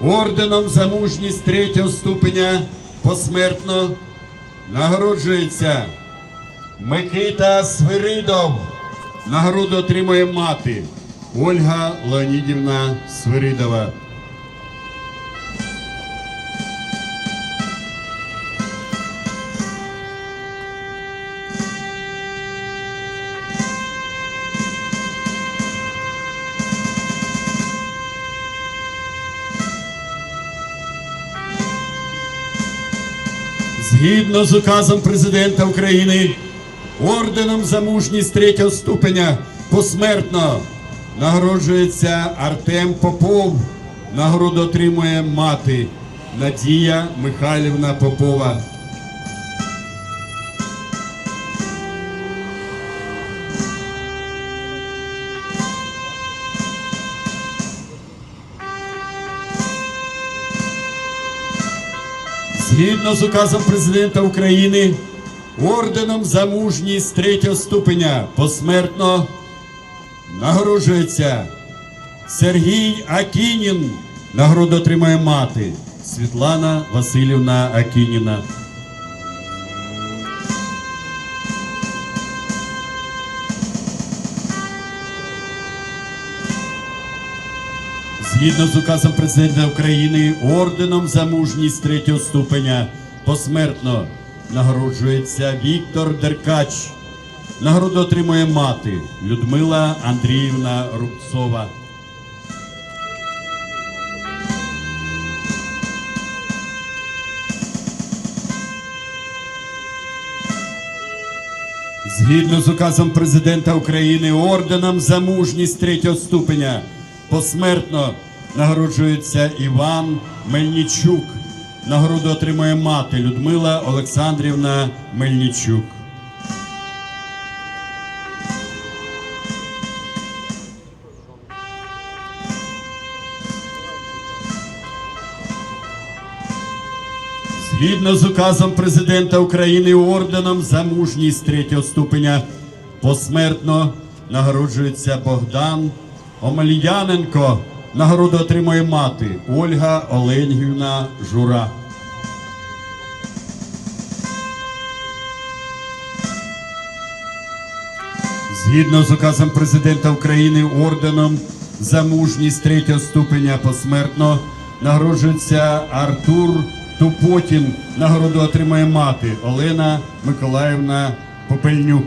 орденом за мужність третього ступеня посмертно нагороджується Микита Свиридов. Нагороду отримує мати Ольга Леонідівна Свиридова. Згідно з указом президента України, орденом за мужність третього ступеня посмертно нагороджується Артем Попов. Нагороду отримує мати Надія Михайлівна Попова. Згідно з указом президента України, орденом за мужність третього ступеня посмертно нагороджується Сергій Акінін. Нагороду отримає мати Світлана Васильівна Акініна. Згідно з указом президента України, орденом за мужність третього ступеня посмертно нагороджується Віктор Деркач. Нагороду отримує мати Людмила Андріївна Рубцова. Згідно з указом президента України, орденом за мужність третього ступеня посмертно нагороджується Іван Мельничук. Нагороду отримує мати Людмила Олександрівна Мельничук. Згідно з указом президента України орденом за мужність третього ступеня посмертно нагороджується Богдан Омельяненко. Нагороду отримує мати Ольга Оленгівна Жура. Згідно з указом президента України орденом за мужність третього ступеня посмертно нагороджується Артур Тупотін. Нагороду отримає мати Олена Миколаївна Попельнюк.